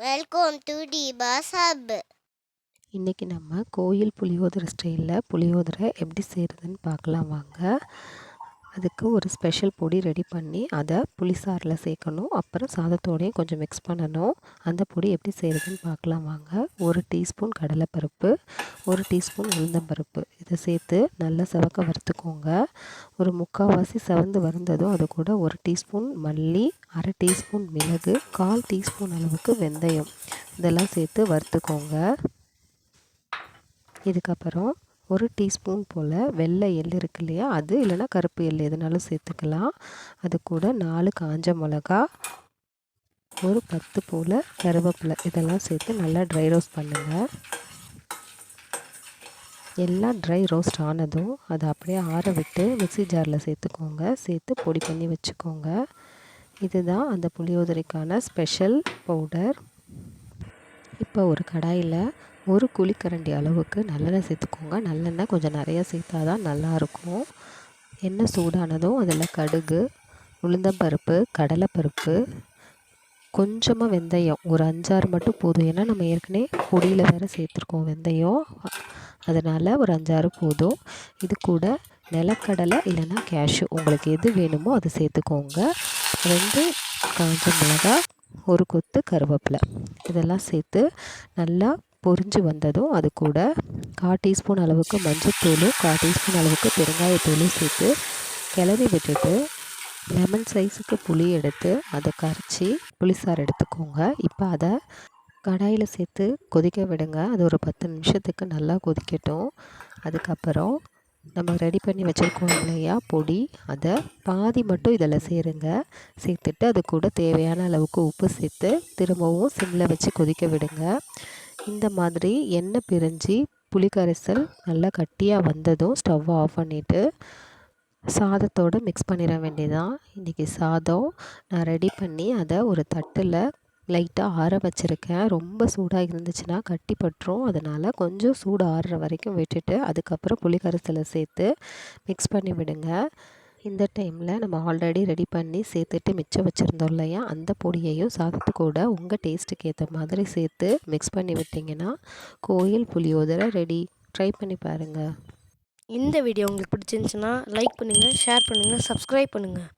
Welcome to டிபாஸ் hub இன்றைக்கி நம்ம கோயில் புளியோதரை ஸ்டைலில் புளியோதரை எப்படி செய்கிறதுன்னு பார்க்கலாம் வாங்க. அதுக்கு ஒரு ஸ்பெஷல் பொடி ரெடி பண்ணி அதை புளிசாரில் சேர்க்கணும். அப்புறம் சாதத்தோடையும் கொஞ்சம் மிக்ஸ் பண்ணணும். அந்த பொடி எப்படி செய்கிறதுன்னு பார்க்கலாம் வாங்க. ஒரு டீஸ்பூன் கடலைப்பருப்பு ஒரு டீஸ்பூன் உளுந்தம்பருப்பு. இதை சேர்த்து நல்லா செவக்க வறுத்துக்கோங்க. ஒரு முக்கால்வாசி செவந்து வறுந்ததும் அது கூட ஒரு டீஸ்பூன் மல்லி அரை டீஸ்பூன் மிளகு கால் டீஸ்பூன் அளவுக்கு வெந்தயம். இதெல்லாம் சேர்த்து வறுத்துக்கோங்க. இதுக்கப்புறம் ஒரு டீஸ்பூன் போல் வெள்ளை எள் இருக்கு இல்லையா? அது இல்லைனா கருப்பு எள் எதுனாலும் சேர்த்துக்கலாம். அது கூட நாலு காஞ்ச மிளகா ஒரு பத்து போல் கருவேப்பிலை இதெல்லாம் சேர்த்து நல்லா ட்ரை ரோஸ்ட் பண்ணுங்கள் எல்லாம் ட்ரை ரோஸ்ட் ஆனதும் அதை அப்படியே ஆற விட்டு மிக்சி ஜாரில் சேர்த்துக்கோங்க. சேர்த்து பொடி பண்ணி வச்சுக்கோங்க. இதுதான் அந்த புளியோதரைக்கான ஸ்பெஷல் பவுடர் இப்போ ஒரு கடாயில் ஒரு குழிக்கரண்டி அளவுக்கு நல்லெண்ணெய் சேர்த்துக்கோங்க. நல்லெண்ணெய் கொஞ்சம் நிறையா சேர்த்தா தான் நல்லாயிருக்கும். எண்ணெய் சூடானதும் அதில் கடுகு உளுந்தம்பருப்பு கடலைப்பருப்பு கொஞ்சமாக வெந்தயம். ஒரு அஞ்சாறு மட்டும் போதும். ஏன்னா நம்ம ஏற்கனவே பொடியில் வேறு சேர்த்துருக்கோம் வெந்தயம். அதனால் ஒரு அஞ்சாறு போதும். இது கூட நிலக்கடலை இல்லைன்னா கேஷு உங்களுக்கு எது வேணுமோ அதை சேர்த்துக்கோங்க. ரெண்டு காஞ்ச மிளகாய் ஒரு கொத்து கருவேப்பிலை. இதெல்லாம் சேர்த்து நல்லா பொரிஞ்சு வந்ததும் அது கூட கால் டீஸ்பூன் அளவுக்கு மஞ்சத்தூளும் கால் டீஸ்பூன் அளவுக்கு பெருங்காயத்தூளும் சேர்த்து கிளறி விட்டுட்டு லெமன் சைஸுக்கு புளி எடுத்து அதை கரைச்சி புளிசார் எடுத்துக்கோங்க. இப்போ அதை கடாயில் சேர்த்து கொதிக்க விடுங்க. அது ஒரு பத்து நிமிஷத்துக்கு நல்லா கொதிக்கட்டும். அதுக்கப்புறம் நம்ம ரெடி பண்ணி வச்சுருக்கோம் இல்லையா பொடி அதை பாதி மட்டும் இதில் சேருங்க. சேர்த்துட்டு அது கூட தேவையான அளவுக்கு உப்பு சேர்த்து திரும்பவும் சிம்மில் வச்சு கொதிக்க விடுங்க. இந்த மாதிரி எண்ணெய் பிரிஞ்சு புளி கரைசல் நல்லா கட்டியாக வந்ததும் ஸ்டவ்வை ஆஃப் பண்ணிவிட்டு சாதத்தோடு மிக்ஸ் பண்ணிட வேண்டியதான் இன்றைக்கி சாதம் நான் ரெடி பண்ணி அதை ஒரு தட்டில் லைட்டாக ஆற வச்சுருக்கேன். ரொம்ப சூடாக இருந்துச்சுன்னா கட்டி பட்டுரும். அதனால் கொஞ்சம் சூடு ஆறுற வரைக்கும் விட்டுட்டு அதுக்கப்புறம் புளி கரைசலை சேர்த்து மிக்ஸ் பண்ணி விடுங்க. இந்த டைமில் நம்ம ஆல்ரெடி ரெடி பண்ணி சேர்த்துட்டு மிச்சம் வச்சுருந்தோம் இல்லையா? அந்த பொடியையும் சாதத்து கூட உங்கள் டேஸ்ட்டுக்கு ஏற்ற மாதிரி சேர்த்து மிக்ஸ் பண்ணி விட்டிங்கன்னா கோயில் புளியோதரை ரெடி ட்ரை பண்ணி பாருங்கள் இந்த வீடியோ உங்களுக்கு பிடிச்சிருந்துச்சுன்னா லைக் பண்ணுங்கள் ஷேர் பண்ணுங்கள் சப்ஸ்கிரைப் பண்ணுங்கள்